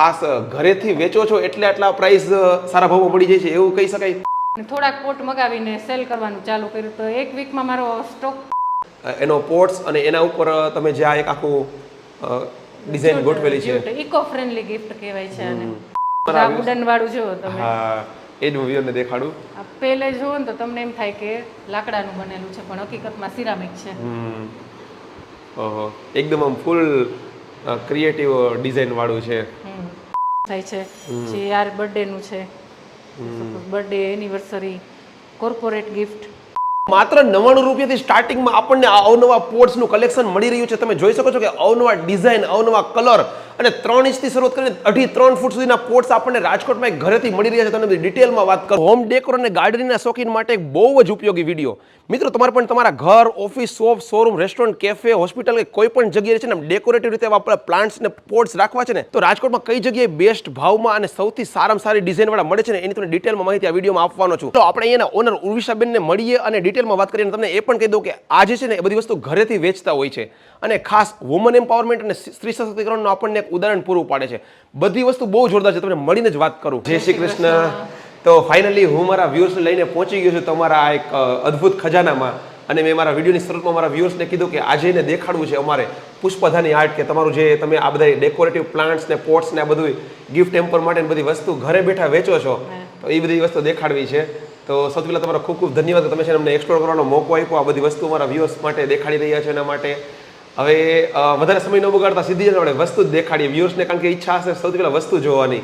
ખાસ ઘરેથી વેચો છો એટલે આટલા પ્રાઇસ સારા ભાવમાં પડી જાય છે એવું કહી શકાય? થોડાક પોટ મગાવીને સેલ કરવાનું ચાલુ કર્યું તો એક વીકમાં મારો સ્ટોક એનો પોટ્સ અને એના ઉપર તમે જે આ એક આખું ડિઝાઇન ગોઠવેલી છે. ઇકો ફ્રેન્ડલી ગિફ્ટ કહેવાય છે અને વુડન વાળું જો તમે. હા એ જ હું વ્યુઅરને દેખાડું. પહેલે જુઓ ને તો તમને એમ થાય કે લાકડાનું બનેલું છે પણ હકીકતમાં સિરામિક છે. ઓહો. એકદમ આમ ફૂલ ક્રિએટિવ ડિઝાઇન વાળું છે. થાય છે જે યાર બર્થડે નું છે. બર્થડે એનિવર્સરી કોર્પોરેટ ગિફ્ટ માત્ર નવ્વાણું રૂપિયાથી સ્ટાર્ટિંગમાં આપણને આ અવનવા પોર્ટ્સનું કલેક્શન મળી રહ્યું છે. તમે જોઈ શકો છો કે અવનવા ડિઝાઇન અવનવા કલર અને ત્રણ ઇંચથી શરૂઆત કરીને અઢી ત્રણ ફૂટ સુધીના પોર્ટ્સ આપણને રાજકોટમાં એક ઘરેથી મળી રહ્યા છે. તમને ડિટેલમાં વાત કરું. હોમ ડેકોર અને ગાર્ડનિંગના શોખીન માટે એક બહુ જ ઉપયોગી વીડિયો મિત્રો, તમારે પણ તમારા ઘર office shop showroom restaurant cafe hospital કે કોઈ પણ જગ્યાએ છે ને ડેકોરેટિવ રીતે આપણે પ્લાન્ટ્સ અને પોર્ટ્સ રાખવા છે ને, તો રાજકોટમાં કઈ જગ્યાએ બેસ્ટ ભાવમાં અને સૌથી સારામાં સારી ડિઝાઇન વાળા મળે છે ને, એની તમને ડિટેલમાં માહિતી આ વિડીયોમાં આપવાનો છું. તો આપણે અહીંયાના ઓનર ઉર્વિશાબેનને મળીએ અને ડિટેલમાં વાત કરીને તમને એ પણ કહી દઉં કે આ જે છે ને એ બધી વસ્તુ ઘરેથી વેચતા હોય છે. અને ખાસ વુમન એમ્પાવરમેન્ટ અને સ્ત્રી સશક્તિકરણનું આપણને એક ઉદાહરણ પૂરું પાડે છે. બધી વસ્તુ બહુ જોરદાર છે તમને મળીને જ વાત કરું. જય શ્રી કૃષ્ણ. તો ફાઇનલી હું મારા વ્યુઅર્સ લઈને પહોંચી ગયો છું તમારા આ એક અદ્ભુત ખજાનામાં. અને મેં મારા વિડીયોની શરૂઆતમાં મારા વ્યૂઅર્સને કીધું કે આજે એને દેખાડવું છે અમારે પુષ્પધાની આર્ટ કે તમારું જે તમે આ બધા ડેકોરેટિવ પ્લાન્ટ્સ ને પોટ્સ ને આ બધું ગિફ્ટ ટેમ્પર માટે બધી વસ્તુ ઘરે બેઠા વેચો છો. તો એ બધી વસ્તુ દેખાડવી છે. તો સૌથી પહેલાં તમારો ખૂબ ખૂબ ધન્યવાદ કે તમે છે અમને એક્સપ્લોર કરવાનો મોકો આપ્યો. આ બધી વસ્તુ મારા વ્યૂઅર્સ માટે દેખાડી રહ્યા છે એના માટે. હવે વધારે સમય ન બગાડતા સીધી જ આપણે વસ્તુ જ દેખાડીએ વ્યૂઅર્સને કારણ કે ઈચ્છા હશે સૌથી પહેલાં વસ્તુ જોવાની.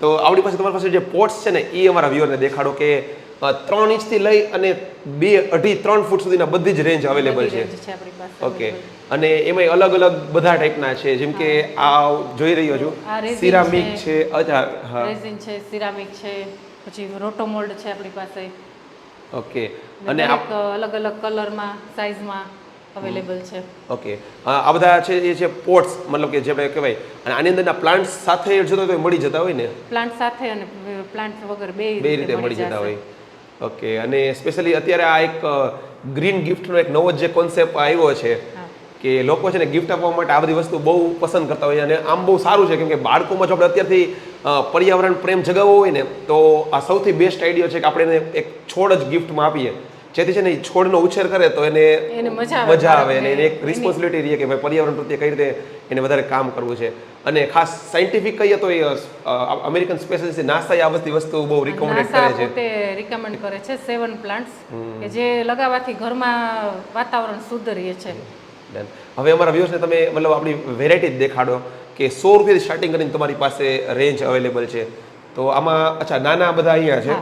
તો આપણી પાસે તમારી પાસે જે પોટ્સ છે ને એ અમારા વ્યૂઅરને દેખાડો કે ત્રણ ઇંચથી લઈ અને બે અઢી ત્રણ ફૂટ સુધીના બધી જ રેન્જ અવેલેબલ છે. ઓકે અને એમાંય અલગ અલગ બધા ટાઈપના છે. જેમ કે આ જોઈ રહ્યો છું. સિરામિક છે. અચ્છા હા. રેઝિન છે સિરામિક છે. પછી રોટો મોલ્ડ છે આપણી પાસે. ઓકે. અને અલગ અલગ કલરમાં સાઇઝમાં અવેલેબલ છે. ઓકે. આ બધા છે એ છે પોટ્સ મતલબ કે જે આપણે કહેવાય. અને આની અંદરના પ્લાન્ટ સાથે જતો તો મળી જતા હોય ને? પ્લાન્ટ સાથે અને પ્લાન્ટ વગર બે બે રીતે મળી જતા હોય. ઓકે. અને સ્પેશિયલી અત્યારે આ એક ગ્રીન ગિફ્ટનો એક નવો જ કોન્સેપ્ટ આવ્યો છે. કે લોકો છે ને ગિફ્ટ આપવા માટે આ બધી વસ્તુ બહુ પસંદ કરતા હોય અને આમ બહુ સારું છે કેમ કે બાળકોમાં જો આપણે અત્યારથી પર્યાવરણ પ્રેમ જગાવવો હોય ને તો આ સૌથી બેસ્ટ આઈડિયો છે કે આપણે એને એક છોડ જ ગિફ્ટમાં આપીએ. જેથી છે ને એ છોડનો ઉછેર કરે તો એને મજા આવે. અને એને એક. રિસ્પોન્સિબિલિટી રહે કે ભાઈ પર્યાવરણ પ્રત્યે કઈ રીતે એને વધારે કામ કરવું છે. અને ખાસ સાયન્ટિફિક કહીએ તો એ અમેરિકન સ્પેશિયલિસ્ટ નાસા આ બધી વસ્તુ બહુ રિકમેન્ડ કરે છે. તે રિકમેન્ડ કરે છે સેવન પ્લાન્ટ્સ કે જે લગાવવાથી ઘરમાં વાતાવરણ શુદ્ધ રહે છે. Done. હવે અમારા વ્યૂઝને તમે મતલબ આપણી વેરાયટી જ દેખાડો કે સો રૂપિયાથી સ્ટાર્ટિંગ કરીને તમારી પાસે રેન્જ અવેલેબલ છે. તો આમાં અચ્છા નાના બધા અહીંયા છે.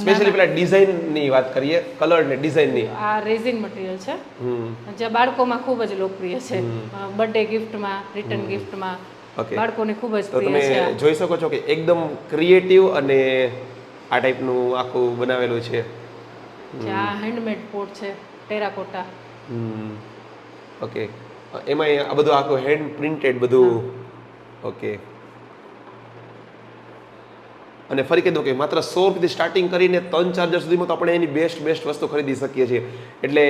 સ્પેશિયલી પેલા ડિઝાઇનની વાત કરીએ કલર ને ડિઝાઇનની આ રેઝિન મટીરિયલ છે. જે બાળકોમાં ખૂબ જ લોકપ્રિય છે. બર્થડે ગિફ્ટમાં રિટર્ન ગિફ્ટમાં. બાળકોને ખૂબ જ તો તમે. જોઈ શકો છો કે એકદમ ક્રિએટિવ અને આ ટાઈપનું આખું બનાવેલું છે. આ હેન્ડમેડ પોટ છે ટેરાકોટા. હમ. ઓકે એમાં આ બધું આખું હેન્ડ પ્રિન્ટેડ બધું. ઓકે અને ફરી કહી દઉં કે માત્ર સો રૂપિયાથી સ્ટાર્ટિંગ કરીને ત્રણ ચાર હજાર સુધીમાં તો આપણે એની બેસ્ટ બેસ્ટ વસ્તુ ખરીદી શકીએ છીએ. એટલે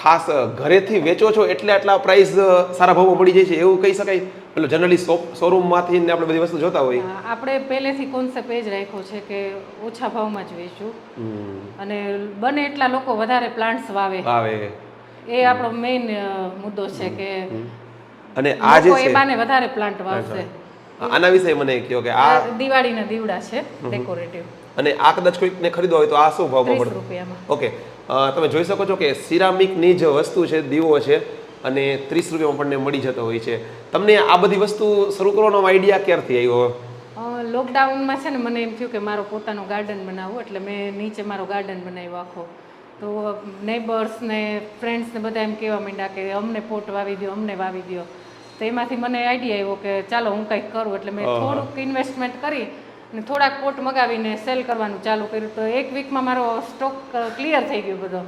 ખાસ ઘરેથી વેચો છો એટલે આટલા પ્રાઇસ સારા ભાવમાં મળી જાય છે એવું કહી શકાય. એટલે જનરલી શોપ શોરૂમમાંથી ને આપણે બધી વસ્તુ જોતા હોય. આપણે પહેલેથી કોન્સેપ્ટ એ જ રાખ્યો છે કે ઓછા ભાવમાં જ વેચું. અને બને એટલા લોકો વધારે પ્લાન્ટ્સ વાવે. આવે એ આપણો મેઇન મુદ્દો છે કે અને આ જે છે એ બાને વધારે પ્લાન્ટ વાવશે. આના વિશે મને કહો કે આ દિવાળીના દીવડા છે ડેકોરેટિવ અને આ કદાચ કોઈકને ખરીદવા હોય તો આ શું ભાવમાં મળે રૂપિયામાં. ઓકે. તમે જોઈ શકો છો કે સિરામિકની જે વસ્તુ છે દીવો છે અને ત્રીસ રૂપિયામાં આપણને મળી જતો હોય છે. તમને આ બધી વસ્તુ શરૂ કરવાનો આઈડિયા ક્યારથી આવ્યો? લોકડાઉનમાં છે ને મને એમ થયું કે મારો પોતાનો ગાર્ડન બનાવવો એટલે મેં નીચે મારો ગાર્ડન બનાવ્યો આખો. તો નેબર્સ ને ફ્રેન્ડ્સ ને બધા એમ કહેવા માંડ્યા કે અમને પોટ વાવી દો અમને વાવી દો તો એમાંથી મને આઈડિયા આવ્યો કે ચાલો હું કંઈક કરું એટલે મેં થોડુંક ઇન્વેસ્ટમેન્ટ કરી અને થોડાક પોટ મગાવીને સેલ કરવાનું ચાલુ કર્યું. તો એક વીકમાં મારો સ્ટોક ક્લિયર થઈ ગયો બધો.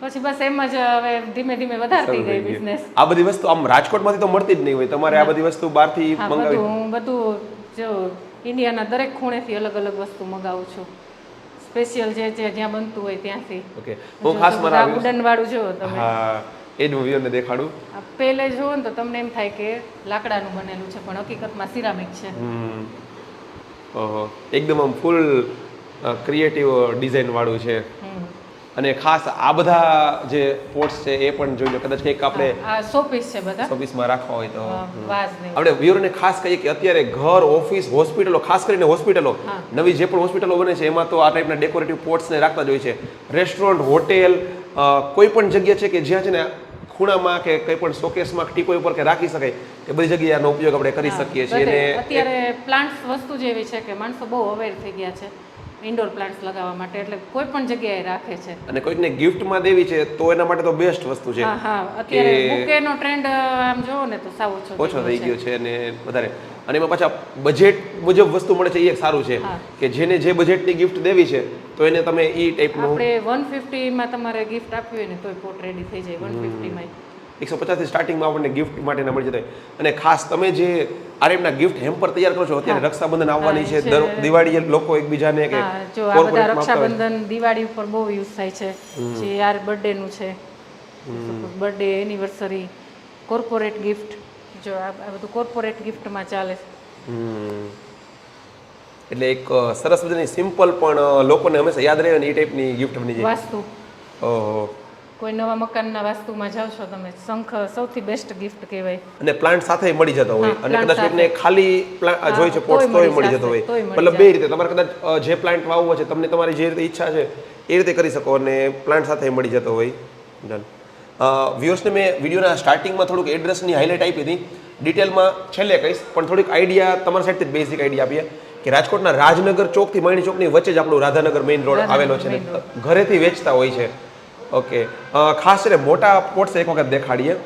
પછી બસ એમ જ હવે ધીમે ધીમે વધારતી ગઈ બિઝનેસ આ બધી વસ્તુ આમ રાજકોટમાંથી તો મળતી જ નહીં હોય. તમારે આ બધી વસ્તુ બહારથી મંગાવી બધું હું બધું જો ઇન્ડિયાના દરેક ખૂણેથી અલગ અલગ વસ્તુ મગાવું છું. સ્પેશિયલ જે છે જ્યાં બનતું હોય ત્યાંથી. ઓકે બહુ ખાસ મારા ઉડન વાળું જો તમે. હા એ જ હું વ્યુઅરને દેખાડું. પહેલે જુઓ ને તો તમને એમ થાય કે લાકડાનું બનેલું છે પણ હકીકતમાં સિરામિક છે. ઓહો. એકદમ આમ ફૂલ ક્રિએટિવ ડિઝાઇન વાળું છે. અને ખાસ આ બધા જે પોર્ટ્સ છે એ પણ જોઈ લો કદાચ કંઈક આપણે શોપીસ છે બધા. સર્વિસમાં રાખવા હોય તો. ને આપણે વ્યુઅરને ખાસ કહીએ કે અત્યારે ઘર ઓફિસ હોસ્પિટલો ખાસ કરીને હોસ્પિટલો નવી જે પણ હોસ્પિટલો બને છે એમાં તો આ ટાઈપના ડેકોરેટિવ પોર્ટ્સને રાખતા જ હોય છે. રેસ્ટોરન્ટ હોટેલ કોઈ પણ જગ્યા છે કે જ્યાં છે ને ખૂણામાં કે કંઈ પણ શોકેસમાં ટીપોય ઉપર કે રાખી શકાય એ બધી જગ્યાએ આનો ઉપયોગ આપણે કરી શકીએ છીએ અને અત્યારે પ્લાન્ટ્સ વસ્તુ જેવી છે કે માણસો બહુ અવેર થઈ ગયા છે. ઇન્ડોર પ્લાન્ટ્સ લગાવવા માટે એટલે કોઈ પણ જગ્યાએ રાખે છે. અને કોઈકને ગિફ્ટમાં દેવી છે તો એના માટે તો બેસ્ટ વસ્તુ છે હા હા. અત્યારે બુકેનો ટ્રેન્ડ આમ જોવો ને તો સાવ ઓછો ઓછો થઈ ગયો છે. અને વધારે. અને એમાં પાછા બજેટ મુજબ વસ્તુ મળે છે એ એક સારું છે. કે જેને જે બજેટની ગિફ્ટ દેવી છે તો એને તમે એ ટાઈપનું આપણે વન ફિફ્ટીમાં તમારે ગિફ્ટ આપવી હોય ને તોય પોટ રેડી થઈ જાય. વન ફિફ્ટીમાં એકસો પચાસથી સ્ટાર્ટિંગમાં આપણને ગિફ્ટ માટેના મળી જતા અને ખાસ તમે જે આરએમના ગિફ્ટ હેમ્પર તૈયાર કરો છો અત્યારે રક્ષાબંધન આવવાની છે દર. દિવાળીએ લોકો એકબીજાને કે જો આ બધા. રક્ષાબંધન દિવાળી ઉપર બહુ યુઝ થાય છે. જે યાર બર્થડે નું છે. બર્થડે એનિવર્સરી કોર્પોરેટ ગિફ્ટ જો આ બધું કોર્પોરેટ ગિફ્ટમાં ચાલે. એટલે એક સરસ મજાની સિમ્પલ પણ લોકોને હંમેશા યાદ રહે અને એ ટાઈપની ગિફ્ટ બની જાય. વાસ્તુ. ઓહો. કોઈ નવા મકાનના વાસ્તુમાં જાઓ છો તમે શંખ સૌથી બેસ્ટ ગિફ્ટ કહેવાય. અને પ્લાન્ટ સાથે મળી જતો હોય. અને કદાચ કોઈને ખાલી જોઈ છે પોટ્સ તોય મળી મળી જતો હોય. મતલબ બે રીતે તમારે કદાચ જે પ્લાન્ટ વાવવો છે તમને તમારી જે રીતે ઈચ્છા છે એ રીતે કરી શકો અને પ્લાન્ટ સાથે મળી જતો હોય. ડન વ્યૂઅર્સને મેં વિડીયોના સ્ટાર્ટિંગમાં થોડુંક એડ્રેસની હાઇલાઇટ આપી હતી. ડિટેલમાં છેલ્લે કહીશ પણ થોડીક આઈડિયા તમારા સાઈડથી બેઝિક આઈડિયા આપીએ કે રાજકોટના રાજનગર ચોકથી માણી ચોકની વચ્ચે જ આપણું રાધાનગર મેઇન રોડ આવેલો છે ને ઘરેથી વેચતા હોય છે. ઓકે ખાસ કરીને મોટા પોટ્સ એક વખત દેખાડીએ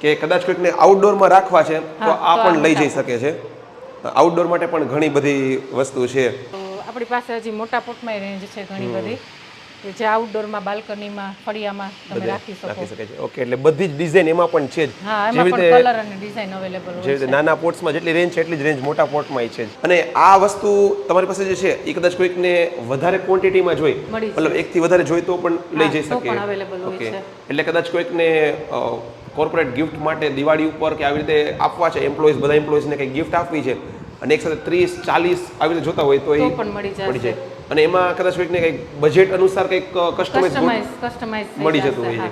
કે કદાચ કોઈકને આઉટડોરમાં રાખવા છે તો આ પણ લઈ જઈ શકે છે. આઉટડોર માટે પણ ઘણી બધી વસ્તુ છે. આપણી પાસે હજી મોટા પોટમાં રેન્જ છે ઘણી બધી. કે જે આઉટડોરમાં બાલ્કનીમાં ફળિયામાં તમે રાખી શકો. રાખી શકે છે. ઓકે એટલે બધી જ ડિઝાઇન એમાં પણ છે જ. હા એમાં પણ કલર અને ડિઝાઇન અવેલેબલ હોય છે. નાના પોટ્સમાં જેટલી રેન્જ છે એટલી જ રેન્જ મોટા પોટમાં છે અને આ વસ્તુ તમારી પાસે જે છે એ કદાચ કોઈકને વધારે ક્વોન્ટિટીમાં જોઈ મતલબ એકથી વધારે જોઈ તો પણ લઈ જઈ શકે. ઓકે. એટલે કદાચ કોઈકને કોર્પોરેટ ગિફ્ટ માટે દિવાળી ઉપર કે આવી રીતે આપવા છે એમ્પ્લોઈઝ બધા એમ્પ્લોઈઝને કંઈક ગિફ્ટ આપવી છે અને એક સાથે ત્રીસ ચાલીસ આવી રીતે જોતા હોય તો એ પણ મળી જાય. અને એમાં કદાચ કોઈકને કંઈક બજેટ અનુસાર કંઈક કસ્ટમાઇઝ કસ્ટમાઇઝ મળી જતું હોય છે.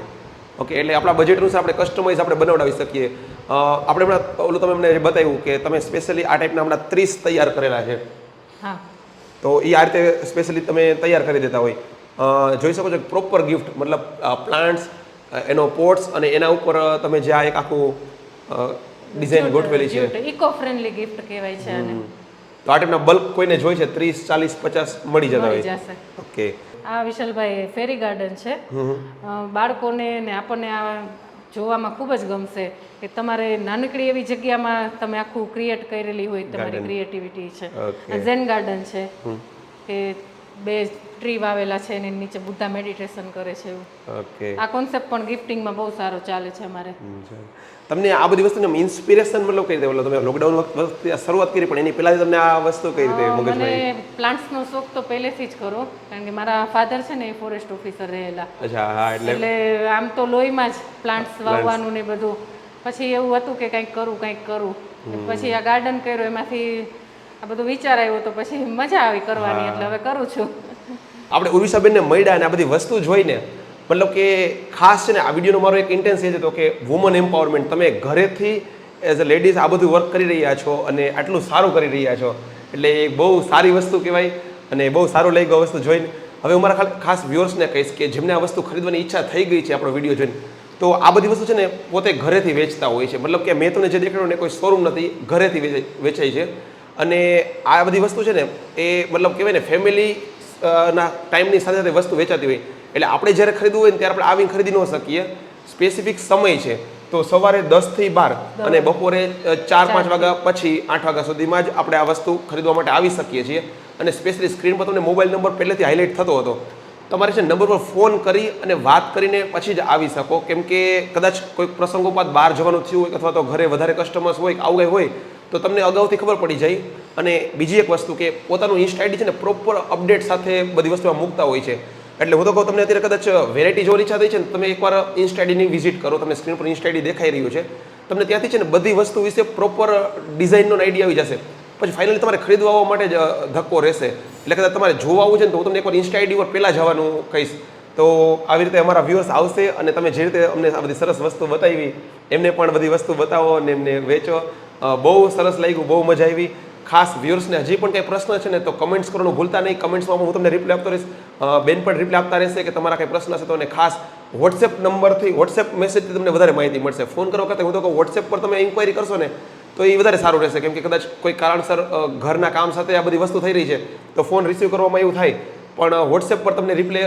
ઓકે એટલે આપણા બજેટ અનુસાર આપણે કસ્ટમાઇઝ આપણે બનાવડાવી શકીએ. આપણે હમણાં ઓલું તમે અમને બતાવ્યું કે તમે સ્પેશિયલી આ ટાઈપના હમણાં ત્રીસ તૈયાર કરેલા છે. તો એ આ રીતે સ્પેશિયલી તમે તૈયાર કરી દેતા હોય. જોઈ શકો છો પ્રોપર ગિફ્ટ મતલબ પ્લાન્ટ્સ એનો પોટ્સ અને એના ઉપર તમે જે આ એક આખું ડિઝાઇન ગોઠવેલી છે. ઇકો ફ્રેન્ડલી ગિફ્ટ કહેવાય છે આને. તો આ ટાઈપના બલ્ક કોઈને જોઈ છે ત્રીસ ચાલીસ પચાસ મળી જતા હોય. ઓકે. આ વિશાલભાઈ ફેરી ગાર્ડન છે. બાળકોને ને આપણને આ જોવામાં ખૂબ જ ગમશે કે તમારે નાનકડી એવી જગ્યામાં તમે આખું ક્રિએટ કરેલી હોય તમારી ક્રિએટિવિટી છે. ઝેન ગાર્ડન છે. કે બે ટ્રી વાવેલા છે એની નીચે બુદ્ધા મેડિટેશન કરે છે એવું. ઓકે. આ કોન્સેપ્ટ પણ ગિફ્ટિંગમાં બહુ સારો ચાલે છે અમારે. તમને આ બધી વસ્તુને ઇન્સ્પિરેશન મતલબ કઈ રીતે તમે લોકડાઉન વખતે શરૂઆત કરી પણ એની પહેલા તમને આ વસ્તુ કઈ રીતે મગજમાં મને પ્લાન્ટ્સનો શોખ તો પહેલેથી જ ખરો કારણ કે મારા ફાધર છે ને એ ફોરેસ્ટ ઓફિસર રહેલા. અચ્છા હા એટલે એટલે આમ તો લોહીમાં જ પ્લાન્ટ્સ વાવવાનું ને બધું. પછી એવું હતું કે કંઈક કરું કંઈક કરું. પછી આ ગાર્ડન કર્યું એમાંથી આ બધો વિચાર આવ્યો તો પછી મજા આવી કરવાની એટલે હવે કરું છું. આપણે ઉર્વિશાબેનને મળ્યા અને આ બધી વસ્તુ જોઈને મતલબ કે ખાસ છે ને આ વિડીયોનો મારો એક ઇન્ટેન્સ એ જ હતો કે વુમન એમ્પાવરમેન્ટ તમે ઘરેથી એઝ અ લેડીઝ આ બધું વર્ક કરી રહ્યા છો અને આટલું સારું કરી રહ્યા છો. એટલે એ બહુ સારી વસ્તુ કહેવાય અને બહુ સારું લઈ ગયો વસ્તુ જોઈને. હવે હું મારા ખાસ વ્યુઅર્સને કહીશ કે જેમને આ વસ્તુ ખરીદવાની ઈચ્છા થઈ ગઈ છે આપણો વીડિયો જોઈને તો આ બધી વસ્તુ છે ને પોતે ઘરેથી વેચતા હોય છે. મતલબ કે મેં તમને જે દેખાડ્યું ને કોઈ શોરૂમ નથી ઘરેથી વેચાય છે. અને આ બધી વસ્તુ છે ને એ મતલબ કહેવાય ને ફેમિલી ના ટાઈમની સાથે સાથે વસ્તુ વેચાતી હોય. એટલે આપણે જ્યારે ખરીદવું હોય ને ત્યારે આપણે આવીને ખરીદી ન શકીએ. સ્પેસિફિક સમય છે. તો સવારે દસથી બાર અને બપોરે ચાર પાંચ વાગ્યા પછી આઠ વાગ્યા સુધીમાં જ આપણે આ વસ્તુ ખરીદવા માટે આવી શકીએ છીએ. અને સ્પેશિયલી સ્ક્રીન પર તમને મોબાઈલ નંબર પહેલેથી હાઇલાઇટ થતો હતો. તમારે છે નંબર પર ફોન કરી અને વાત કરીને પછી જ આવી શકો. કેમ કે કદાચ કોઈ પ્રસંગોપાત બહાર જવાનું થયું હોય અથવા તો ઘરે વધારે કસ્ટમર્સ હોય આવું કંઈ હોય તો તમને અગાઉથી ખબર પડી જાય. અને બીજી એક વસ્તુ કે પોતાનું ઇન્સ્ટા આઈડી છે ને પ્રોપર અપડેટ સાથે બધી વસ્તુમાં મૂકતા હોય છે. એટલે હું તો કહું તમને અત્યારે કદાચ વેરાયટી જોવાની ઈચ્છા થઈ છે ને, તમે એકવાર ઇન્સ્ટા આઈડીની વિઝિટ કરો, તમને સ્ક્રીન પર ઇન્સ્ટા આઈડી દેખાઈ રહ્યું છે. તમને ત્યાંથી છે ને બધી વસ્તુ વિશે પ્રોપર ડિઝાઇનનો આઈડિયા આવી જશે. પછી ફાઇનલી તમારે ખરીદવા માટે જ ધક્કો રહેશે. એટલે કદાચ તમારે જોવા આવવું છે ને, તો હું તમને એકવાર ઇન્સ્ટા આઈડી પર પહેલાં જવાનું કહીશ. તો આવી રીતે અમારા વ્યુઅર્સ આવશે અને તમે જે રીતે અમને આ બધી સરસ વસ્તુ બતાવી, એમને પણ બધી વસ્તુ બતાવો અને એમને વેચો. બહુ સરસ લાગ્યું, બહુ મજા આવી. ખાસ વ્યૂર્સને હજી પણ કંઈ પ્રશ્ન છે ને તો કમેન્ટ્સ કરવાનું ભૂલતા નહીં. કમેન્ટ્સમાં હું તમને રિપ્લાય આપતો રહીશ. બેન પણ રિપ્લાય આપતા રહેશે કે તમારા કંઈ પ્રશ્ન હશે તો એને ખાસ વોટ્સએપ નંબરથી વોટ્સએપ મેસેજથી તમને વધારે માહિતી મળશે. ફોન કરવા કરતાં હું તો વોટ્સએપ પર તમે ઇન્કવાયરી કરશો ને, તો એ વધારે સારું રહેશે. કેમ કે કદાચ કોઈ કારણસર ઘરના કામ સાથે આ બધી વસ્તુ થઈ રહી છે, તો ફોન રિસીવ કરવામાં એવું થાય. પણ વોટ્સએપ પર તમને રિપ્લે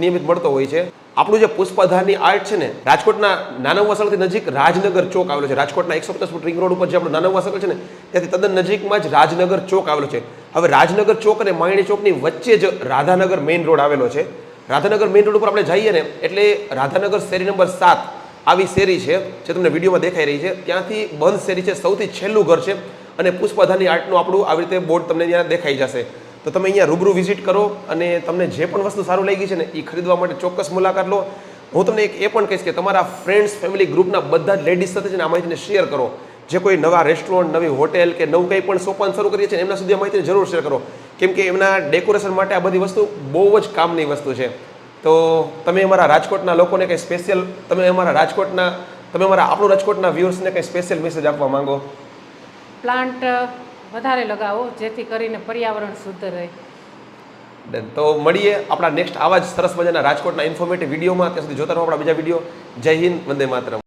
નિયમિત મળતો હોય છે. આપણું જે પુષ્પાધારની આર્ટ છે ને, રાજકોટના નાના વાસળથી નજીક રાજનગર ચોક આવેલો છે. રાજકોટના એકસો પચાસ ફૂટ રિંગ રોડ ઉપર જે આપણું નાનવવા વાસળ છે ને, ત્યાંથી તદ્દન નજીકમાં જ રાજનગર ચોક આવેલો છે. હવે રાજનગર ચોક અને માયણી ચોકની વચ્ચે જ રાધાનગર મેઇન રોડ આવેલો છે. રાધાનગર મેઇન રોડ ઉપર આપણે જઈએ ને, એટલે રાધાનગર શેરી નંબર સાત આવી શેરી છે, જે તમને વિડીયોમાં દેખાઈ રહી છે. ત્યાંથી બંધ શેરી છે, સૌથી છેલ્લું ઘર છે. અને પુષ્પાધાની આર્ટનું આપણું આવી રીતે બોર્ડ તમને ત્યાં દેખાઈ જશે. તો તમે અહીંયા રૂબરૂ વિઝિટ કરો અને તમને જે પણ વસ્તુ સારું લાગી છે ને એ ખરીદવા માટે ચોક્કસ મુલાકાત લો. હું તમને એક એ પણ કહીશ કે તમારા ફ્રેન્ડ્સ ફેમિલી ગ્રુપના બધા જ લેડીઝ સાથે છે ને આ માહિતીને શેર કરો. જે કોઈ નવા રેસ્ટોરન્ટ નવી હોટેલ કે નવું કંઈ પણ સોપાન શરૂ કરીએ છીએ એમના સુધી આ માહિતીને જરૂર શેર કરો. કેમ કે એમના ડેકોરેશન માટે આ બધી વસ્તુ બહુ જ કામની વસ્તુ છે. તો તમે અમારા રાજકોટના લોકોને કંઈ સ્પેશિયલ તમે અમારા રાજકોટના, તમે અમારા આપણું રાજકોટના વ્યૂઅર્સને કંઈ સ્પેશિયલ મેસેજ આપવા માંગો? પ્લાન્ટ વધારે લગાવો, જેથી કરીને પર્યાવરણ શુદ્ધ રહે. તો મળીએ આપણા નેક્સ્ટ આવા જ સરસ મજાના રાજકોટના ઇન્ફોર્મેટિવ વિડીયોમાં. ત્યાં સુધી જોતા રહો આપણા બીજા વીડિયો. જય હિન્દ, વંદે માતરમ.